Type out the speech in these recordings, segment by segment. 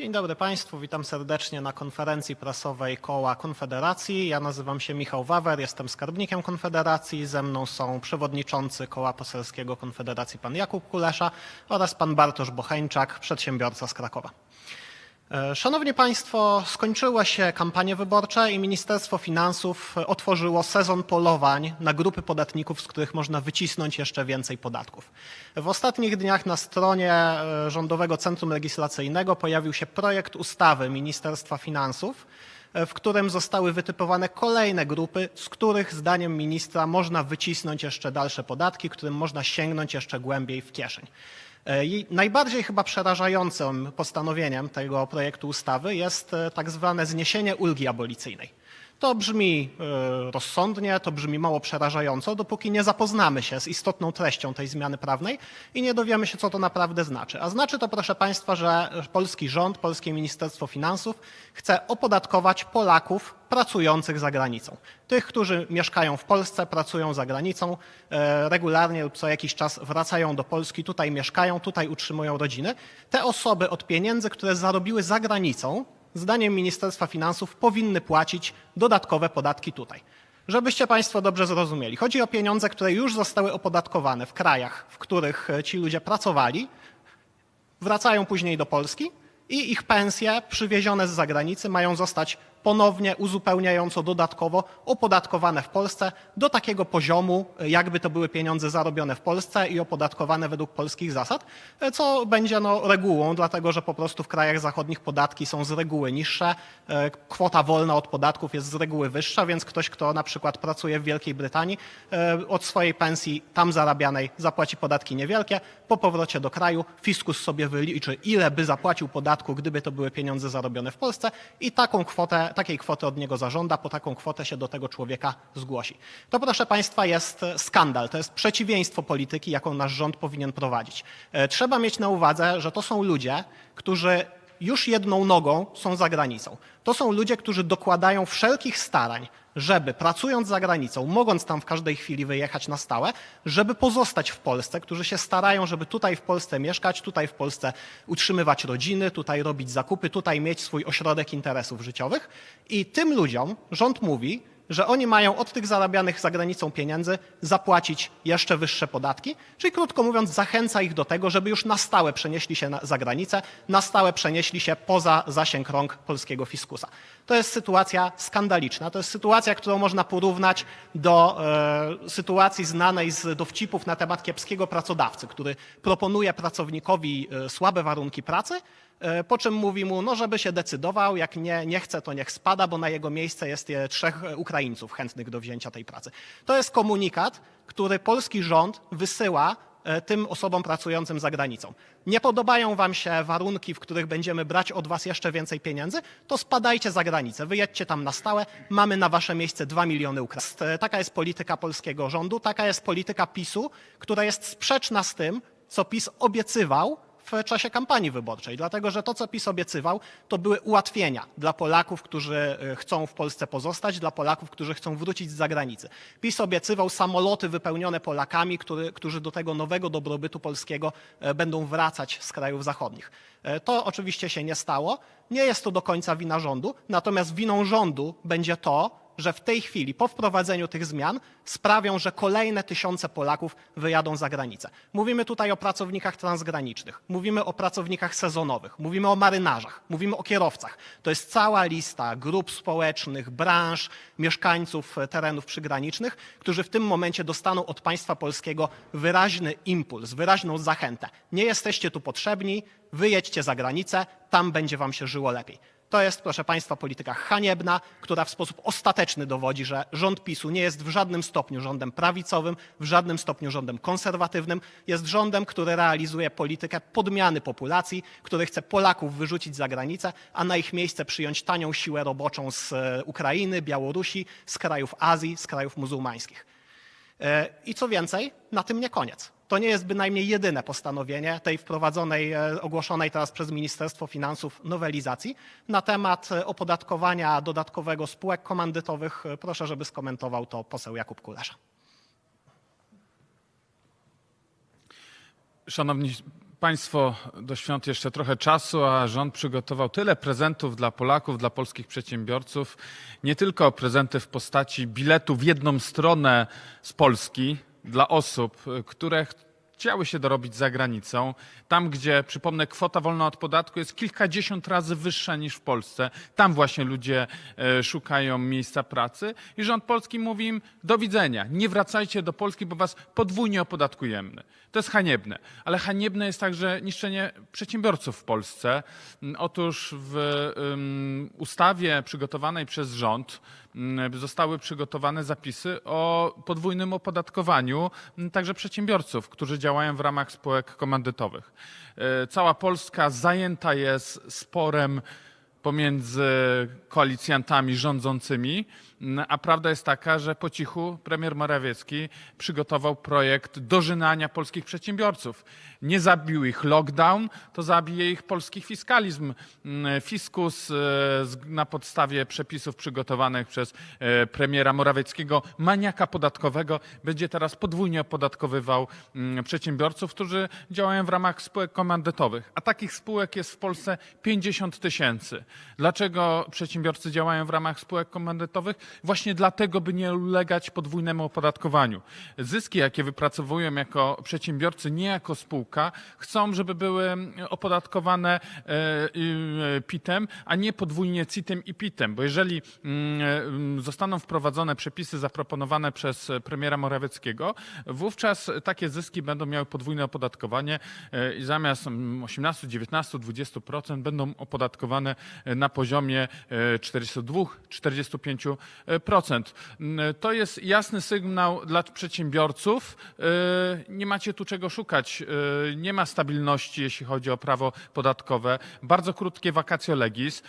Dzień dobry Państwu, witam serdecznie na konferencji prasowej Koła Konfederacji. Ja nazywam się Michał Wawer, jestem skarbnikiem Konfederacji. Ze mną są przewodniczący Koła Poselskiego Konfederacji pan Jakub Kulesza oraz pan Bartosz Bocheńczak, przedsiębiorca z Krakowa. E, Szanowni Państwo, skończyły się kampanie wyborcze i Ministerstwo Finansów otworzyło sezon polowań na grupy podatników, z których można wycisnąć jeszcze więcej podatków. W ostatnich dniach na stronie e, Rządowego Centrum Legislacyjnego pojawił się projekt ustawy Ministerstwa Finansów, e, w którym zostały wytypowane kolejne grupy, z których zdaniem ministra można wycisnąć jeszcze dalsze podatki, którym można sięgnąć jeszcze głębiej w kieszeń. E, I najbardziej chyba przerażającym postanowieniem tego projektu ustawy jest e, tak zwane zniesienie ulgi abolicyjnej. To brzmi e, rozsądnie, to brzmi mało przerażająco, dopóki nie zapoznamy się z istotną treścią tej zmiany prawnej i nie dowiemy się, co to naprawdę znaczy. A znaczy to, proszę Państwa, że polski rząd, polskie Ministerstwo Finansów chce opodatkować Polaków pracujących za granicą. Tych, którzy mieszkają w Polsce, pracują za granicą, e, regularnie lub co jakiś czas wracają do Polski, tutaj mieszkają, tutaj utrzymują rodziny. Te osoby od pieniędzy, które zarobiły za granicą, zdaniem Ministerstwa Finansów powinny płacić dodatkowe podatki tutaj. Żebyście Państwo dobrze zrozumieli, chodzi o pieniądze, które już zostały opodatkowane w krajach, w których e, ci ludzie pracowali, wracają później do Polski i ich pensje przywiezione z zagranicy mają zostać ponownie uzupełniająco dodatkowo opodatkowane w Polsce do takiego poziomu, jakby to były pieniądze zarobione w Polsce i opodatkowane według polskich zasad, co będzie no, regułą, dlatego że po prostu w krajach zachodnich podatki są z reguły niższe, e, kwota wolna od podatków jest z reguły wyższa, więc ktoś, kto na przykład pracuje w Wielkiej Brytanii, e, od swojej pensji tam zarabianej zapłaci podatki niewielkie, po powrocie do kraju fiskus sobie wyliczy, ile by zapłacił podatku, gdyby to były pieniądze zarobione w Polsce i taką kwotę, takiej kwoty od niego zażąda, po taką kwotę się do tego człowieka zgłosi. To proszę Państwa jest skandal, to jest przeciwieństwo polityki, jaką nasz rząd powinien prowadzić. E, Trzeba mieć na uwadze, że to są ludzie, którzy już jedną nogą są za granicą. To są ludzie, którzy dokładają wszelkich starań, żeby pracując za granicą, mogąc tam w każdej chwili wyjechać na stałe, żeby pozostać w Polsce, którzy się starają, żeby tutaj w Polsce mieszkać, tutaj w Polsce utrzymywać rodziny, tutaj robić zakupy, tutaj mieć swój ośrodek interesów życiowych. I tym ludziom rząd mówi, że oni mają od tych zarabianych za granicą pieniędzy zapłacić jeszcze wyższe podatki, czyli krótko mówiąc zachęca ich do tego, żeby już na stałe przenieśli się na, za granicę, na stałe przenieśli się poza zasięg rąk polskiego fiskusa. To jest sytuacja skandaliczna, to jest sytuacja, którą można porównać do e, sytuacji znanej z dowcipów na temat kiepskiego pracodawcy, który proponuje pracownikowi e, słabe warunki pracy, E, Po czym mówi mu, no żeby się decydował, jak nie, nie chce, to niech spada, bo na jego miejsce jest trzech e, Ukraińców chętnych do wzięcia tej pracy. To jest komunikat, który polski rząd wysyła tym osobom pracującym za granicą. Nie podobają wam się warunki, w których będziemy brać od was jeszcze więcej pieniędzy, to spadajcie za granicę, wyjedźcie tam na stałe, mamy na wasze miejsce 2 miliony Ukraińców. E, Taka jest polityka polskiego rządu, taka jest polityka PiSu, która jest sprzeczna z tym, co PiS obiecywał w czasie kampanii wyborczej, dlatego że to, co PiS obiecywał, to były ułatwienia dla Polaków, którzy e, chcą w Polsce pozostać, dla Polaków, którzy chcą wrócić z zagranicy. PiS obiecywał samoloty wypełnione Polakami, który, którzy do tego nowego dobrobytu polskiego e, będą wracać z krajów zachodnich. E, To oczywiście się nie stało. Nie jest to do końca wina rządu, natomiast winą rządu będzie to, że w tej chwili, po wprowadzeniu tych zmian, sprawią, że kolejne tysiące Polaków wyjadą za granicę. Mówimy tutaj o pracownikach transgranicznych, mówimy o pracownikach sezonowych, mówimy o marynarzach, mówimy o kierowcach. To jest cała lista grup społecznych, branż, mieszkańców terenów przygranicznych, którzy w tym momencie dostaną od państwa polskiego wyraźny impuls, wyraźną zachętę. Nie jesteście tu potrzebni, wyjedźcie za granicę, tam będzie wam się żyło lepiej. To jest, proszę Państwa, polityka haniebna, która w sposób ostateczny dowodzi, że rząd PiSu nie jest w żadnym stopniu rządem prawicowym, w żadnym stopniu rządem konserwatywnym. Jest rządem, który realizuje politykę podmiany populacji, który chce Polaków wyrzucić za granicę, a na ich miejsce przyjąć tanią siłę roboczą z e, Ukrainy, Białorusi, z krajów Azji, z krajów muzułmańskich. E, I co więcej, na tym nie koniec. To nie jest bynajmniej jedyne postanowienie tej wprowadzonej, e, ogłoszonej teraz przez Ministerstwo Finansów nowelizacji na temat e, opodatkowania dodatkowego spółek komandytowych. E, Proszę, żeby skomentował to poseł Jakub Kulesza. Szanowni Państwo, do świąt jeszcze trochę czasu, a rząd przygotował tyle prezentów dla Polaków, dla polskich przedsiębiorców. Nie tylko prezenty w postaci biletu w jedną stronę z Polski dla osób, które chciały się dorobić za granicą, tam gdzie, przypomnę, kwota wolna od podatku jest kilkadziesiąt razy wyższa niż w Polsce. Tam właśnie ludzie e, szukają miejsca pracy i rząd polski mówi im do widzenia, nie wracajcie do Polski, bo was podwójnie opodatkujemy. To jest haniebne, ale haniebne jest także niszczenie przedsiębiorców w Polsce. Otóż w ustawie przygotowanej przez rząd zostały przygotowane zapisy o podwójnym opodatkowaniu um, także przedsiębiorców, którzy działają w ramach spółek komandytowych. E, cała Polska zajęta jest sporem pomiędzy koalicjantami rządzącymi, a prawda jest taka, że po cichu premier Morawiecki przygotował projekt dożynania polskich przedsiębiorców. Nie zabił ich lockdown, to zabije ich polski fiskalizm. Fiskus e, na podstawie przepisów przygotowanych przez e, premiera Morawieckiego, maniaka podatkowego, będzie teraz podwójnie opodatkowywał przedsiębiorców, którzy działają w ramach spółek komandytowych. A takich spółek jest w Polsce 50 tysięcy. Dlaczego przedsiębiorcy działają w ramach spółek komandytowych? Właśnie dlatego, by nie ulegać podwójnemu opodatkowaniu. Zyski, jakie wypracowują jako przedsiębiorcy, nie jako spółka, chcą, żeby były opodatkowane e, e, PIT-em, a nie podwójnie CIT-em i PIT-em, bo jeżeli mm, e, zostaną wprowadzone przepisy zaproponowane przez premiera Morawieckiego, wówczas takie zyski będą miały podwójne opodatkowanie i zamiast 18, 19, 20% będą opodatkowane na poziomie 42-45%. To jest jasny sygnał dla przedsiębiorców. Nie macie tu czego szukać. Nie ma stabilności, jeśli chodzi o prawo podatkowe. Bardzo krótkie vacatio legis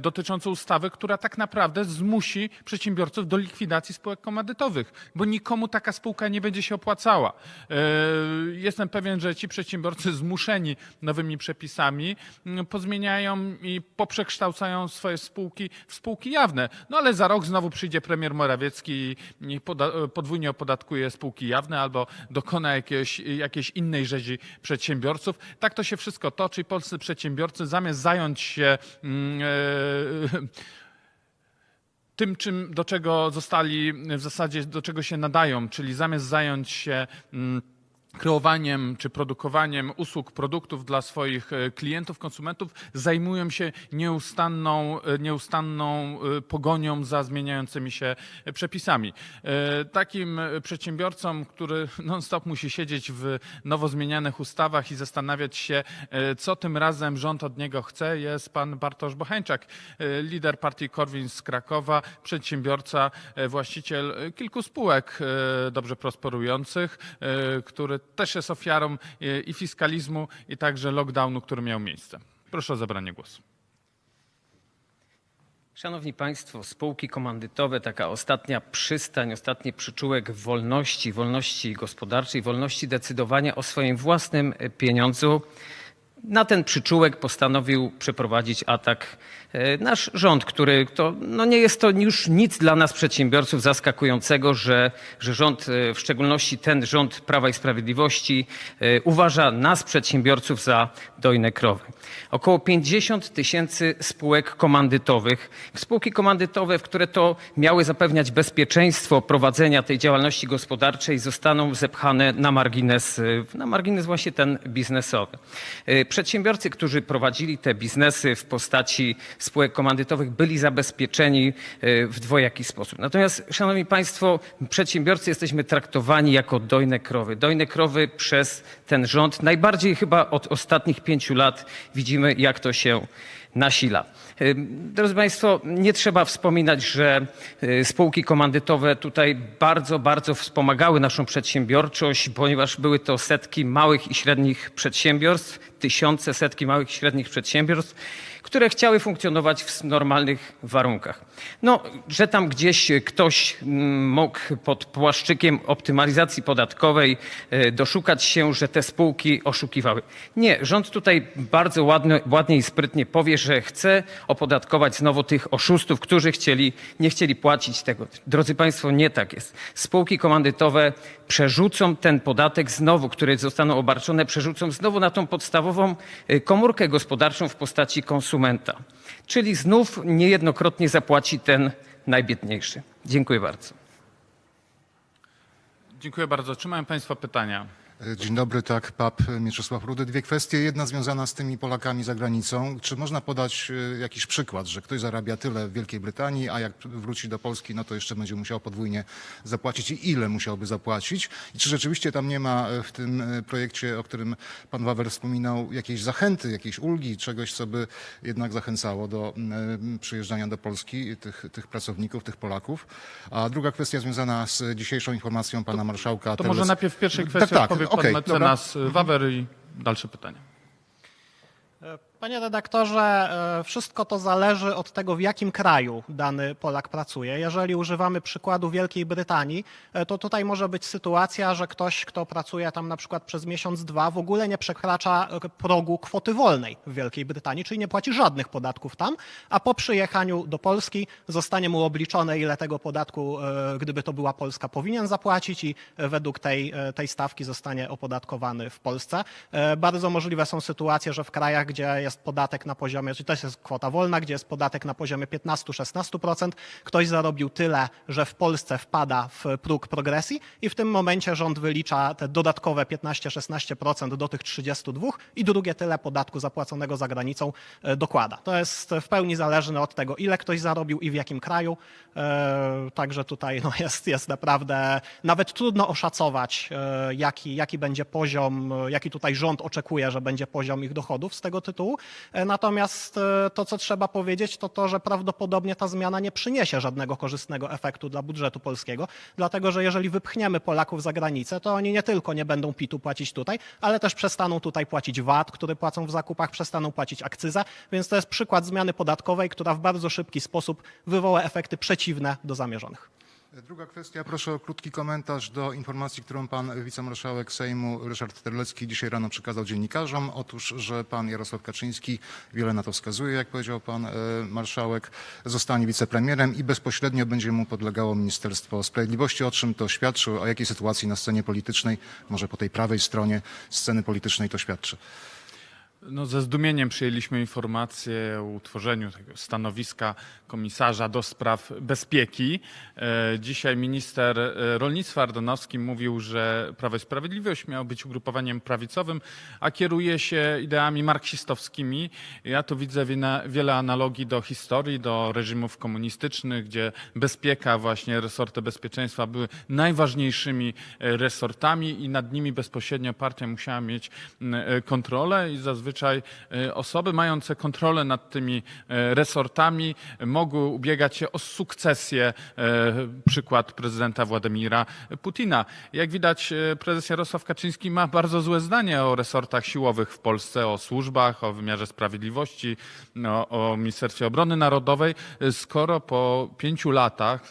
dotyczące ustawy, która tak naprawdę zmusi przedsiębiorców do likwidacji spółek komandytowych, bo nikomu taka spółka nie będzie się opłacała. Jestem pewien, że ci przedsiębiorcy zmuszeni nowymi przepisami pozmieniają i poprzekształcają swoje spółki w spółki jawne. No ale za rok znowu przyjdzie premier Morawiecki i podwójnie opodatkuje spółki jawne albo dokona jakiegoś, jakiejś innej rzezi przedsiębiorców. Tak to się wszystko toczy i polscy przedsiębiorcy zamiast zająć się e, tym, czym, do czego zostali w zasadzie, do czego się nadają, czyli zamiast zająć się mm, kreowaniem czy produkowaniem usług, produktów dla swoich e, klientów, konsumentów, zajmują się nieustanną, e, nieustanną e, pogonią za zmieniającymi się przepisami. Takim przedsiębiorcom, który non-stop musi siedzieć w nowo zmienianych ustawach i zastanawiać się, co tym razem rząd od niego chce, jest pan Bartosz Bocheńczak, lider partii Korwin z Krakowa, przedsiębiorca, właściciel kilku spółek dobrze prosperujących, który też jest ofiarą e, i fiskalizmu, i także lockdownu, który miał miejsce. Proszę o zabranie głosu. Szanowni Państwo, spółki komandytowe, taka ostatnia przystań, ostatni przyczółek wolności, wolności gospodarczej, wolności decydowania o swoim własnym pieniądzu. Na ten przyczółek postanowił przeprowadzić atak e, nasz rząd, który to, no nie jest to już nic dla nas przedsiębiorców zaskakującego, że, że rząd, e, w szczególności ten rząd Prawa i Sprawiedliwości e, uważa nas przedsiębiorców za dojne krowy. Około 50 tysięcy spółek komandytowych, spółki komandytowe, w które to miały zapewniać bezpieczeństwo prowadzenia tej działalności gospodarczej zostaną zepchane na margines, na margines właśnie ten biznesowy przedsiębiorcy, którzy prowadzili te biznesy w postaci spółek komandytowych, byli zabezpieczeni e, w dwojaki sposób. Natomiast, Szanowni Państwo, przedsiębiorcy jesteśmy traktowani jako dojne krowy. Dojne krowy przez ten rząd. Najbardziej chyba od ostatnich pięciu lat widzimy, jak to się nasila. Drodzy Państwo, nie trzeba wspominać, że y, spółki komandytowe tutaj bardzo, bardzo wspomagały naszą przedsiębiorczość, ponieważ były to setki małych i średnich przedsiębiorstw, tysiące, setki małych i średnich przedsiębiorstw, które chciały funkcjonować w normalnych warunkach. No, że tam gdzieś ktoś mm, mógł pod płaszczykiem optymalizacji podatkowej e, doszukać się, że te spółki oszukiwały. Nie, rząd tutaj bardzo ładnie, ładnie i sprytnie powie, że chce opodatkować znowu tych oszustów, którzy chcieli, nie chcieli płacić tego. Drodzy Państwo, nie tak jest. Spółki komandytowe przerzucą ten podatek znowu, które zostaną obarczone, przerzucą znowu na tą podstawową y, komórkę gospodarczą w postaci konsumenta. Czyli znów niejednokrotnie zapłaci ten najbiedniejszy. Dziękuję bardzo. Dziękuję bardzo. Czy mają Państwo pytania? Dzień dobry, tak, PAP Mieczysław Rudy. Dwie kwestie. Jedna związana z tymi Polakami za granicą. Czy można podać e, jakiś przykład, że ktoś zarabia tyle w Wielkiej Brytanii, a jak wróci do Polski, no to jeszcze będzie musiał podwójnie zapłacić i ile musiałby zapłacić? I czy rzeczywiście tam nie ma e, w tym e, projekcie, o którym pan Wawer wspominał, jakiejś zachęty, jakiejś ulgi, czegoś, co by jednak zachęcało do przyjeżdżania do Polski tych, tych pracowników, tych Polaków? A druga kwestia związana z dzisiejszą informacją pana marszałka. To może Terles- najpierw w pierwszej Tak, kwestii tak, odpowie pan mecenas Wawer i dalsze pytania. Panie redaktorze, e, wszystko to zależy od tego, w jakim kraju dany Polak pracuje. Jeżeli używamy przykładu Wielkiej Brytanii, e, to tutaj może być sytuacja, że ktoś, kto pracuje tam na przykład przez miesiąc, dwa, w ogóle nie przekracza e, progu kwoty wolnej w Wielkiej Brytanii, czyli nie płaci żadnych podatków tam, a po przyjechaniu do Polski zostanie mu obliczone, ile tego podatku, gdyby to była Polska, powinien zapłacić i według tej, tej stawki zostanie opodatkowany w Polsce. Bardzo możliwe są sytuacje, że w krajach, gdzie jest podatek na poziomie, czyli też jest kwota wolna, gdzie jest podatek na poziomie 15-16%, ktoś zarobił tyle, że w Polsce wpada w próg progresji i w tym momencie rząd wylicza te dodatkowe 15-16% do tych 32 i drugie tyle podatku zapłaconego za granicą e, dokłada. To jest w pełni zależne od tego, ile ktoś zarobił i w jakim kraju. E, Także tutaj no jest, jest naprawdę nawet trudno oszacować, e, jaki, jaki będzie poziom, jaki tutaj rząd oczekuje, że będzie poziom ich dochodów z tego tytułu. E, Natomiast e, to, co trzeba powiedzieć, to to, że prawdopodobnie ta zmiana nie przyniesie żadnego korzystnego efektu dla budżetu polskiego, dlatego że jeżeli wypchniemy Polaków za granicę, to oni nie tylko nie będą PIT-u płacić tutaj, ale też przestaną tutaj płacić VAT, który płacą w zakupach, przestaną płacić akcyzę, więc to jest przykład zmiany podatkowej, która w bardzo szybki sposób wywoła efekty przeciwne do zamierzonych. Druga kwestia, proszę o krótki komentarz do informacji, którą pan wicemarszałek Sejmu Ryszard Terlecki dzisiaj rano przekazał dziennikarzom. Otóż, że pan Jarosław Kaczyński, wiele na to wskazuje, jak powiedział pan e, marszałek, zostanie wicepremierem i bezpośrednio będzie mu podlegało Ministerstwo Sprawiedliwości. O czym to świadczy, o jakiej sytuacji na scenie politycznej, może po tej prawej stronie sceny politycznej to świadczy? No, ze zdumieniem przyjęliśmy informację o utworzeniu tego stanowiska komisarza do spraw bezpieki. E, Dzisiaj minister e, rolnictwa Ardanowski mówił, że Prawo i Sprawiedliwość miało być ugrupowaniem prawicowym, a kieruje się ideami marksistowskimi. Ja tu widzę wiele, analogii do historii, do reżimów komunistycznych, gdzie bezpieka, właśnie resorty bezpieczeństwa były najważniejszymi e, resortami i nad nimi bezpośrednio partia musiała mieć kontrolę i zazwyczaj e, osoby mające kontrolę nad tymi e, resortami mogły ubiegać się o sukcesję. E, Przykład prezydenta Władimira Putina. Jak widać, prezes Jarosław Kaczyński ma bardzo złe zdanie o resortach siłowych w Polsce, o służbach, o wymiarze sprawiedliwości, no, o Ministerstwie Obrony Narodowej, skoro po pięciu latach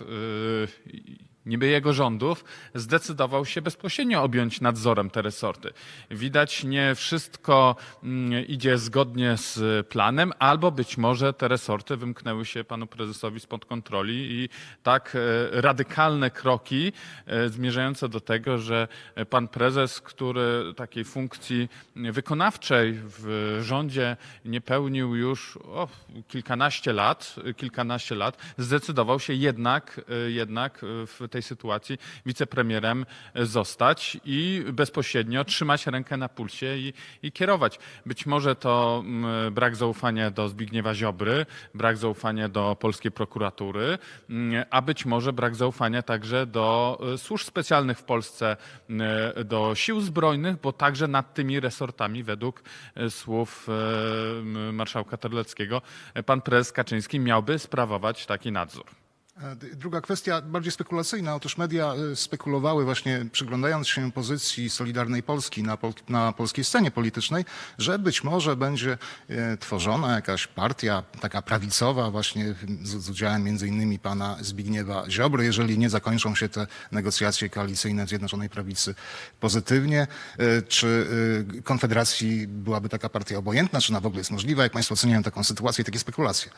niby jego rządów, zdecydował się bezpośrednio objąć nadzorem te resorty. Widać, nie wszystko mm, idzie zgodnie z planem, albo być może te resorty wymknęły się panu prezesowi spod kontroli i tak e, radykalne kroki e, zmierzające do tego, że pan prezes, który takiej funkcji wykonawczej w rządzie nie pełnił już o, kilkanaście lat, kilkanaście lat, zdecydował się jednak, e, jednak w tej sytuacji wicepremierem zostać i bezpośrednio trzymać rękę na pulsie i, i kierować. Być może to mm, brak zaufania do Zbigniewa Ziobry, brak zaufania do polskiej prokuratury, mm, a być może brak zaufania także do e, służb specjalnych w Polsce, e, do sił zbrojnych, bo także nad tymi resortami według e, słów e, marszałka Terleckiego pan prezes Kaczyński miałby sprawować taki nadzór. E, Druga kwestia, bardziej spekulacyjna. Otóż media e, spekulowały właśnie, przyglądając się pozycji Solidarnej Polski na, pol, na polskiej scenie politycznej, że być może będzie e, tworzona jakaś partia taka prawicowa właśnie z, z udziałem między innymi pana Zbigniewa Ziobry, jeżeli nie zakończą się te negocjacje koalicyjne Zjednoczonej Prawicy pozytywnie. Czy Konfederacji byłaby taka partia obojętna, czy ona w ogóle jest możliwa? Jak państwo oceniają taką sytuację i takie spekulacje?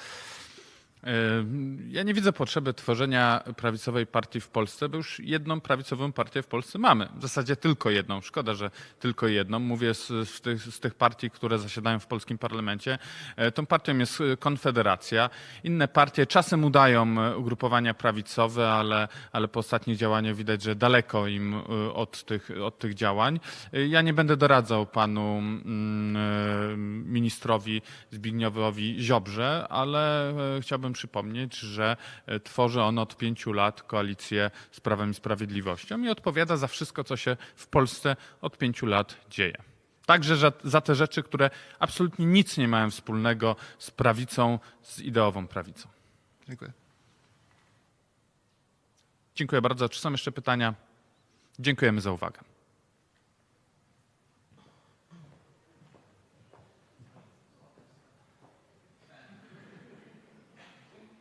Ja nie widzę potrzeby tworzenia prawicowej partii w Polsce, bo już jedną prawicową partię w Polsce mamy. W zasadzie tylko jedną. Szkoda, że tylko jedną. Mówię z, z, tych, z tych partii, które zasiadają w polskim parlamencie. E, Tą partią jest e, Konfederacja. Inne partie czasem udają e, ugrupowania prawicowe, ale, ale po ostatnich działaniach widać, że daleko im od tych, od tych działań. Ja nie będę doradzał panu mm, ministrowi Zbigniewowi Ziobrze, ale e, chciałbym przypomnieć, że e, tworzy on od pięciu lat koalicję z Prawem i Sprawiedliwością i odpowiada za wszystko, co się w Polsce od pięciu lat dzieje. Także za, za te rzeczy, które absolutnie nic nie mają wspólnego z prawicą, z ideową prawicą. Dziękuję. Dziękuję bardzo. Czy są jeszcze pytania? Dziękujemy za uwagę.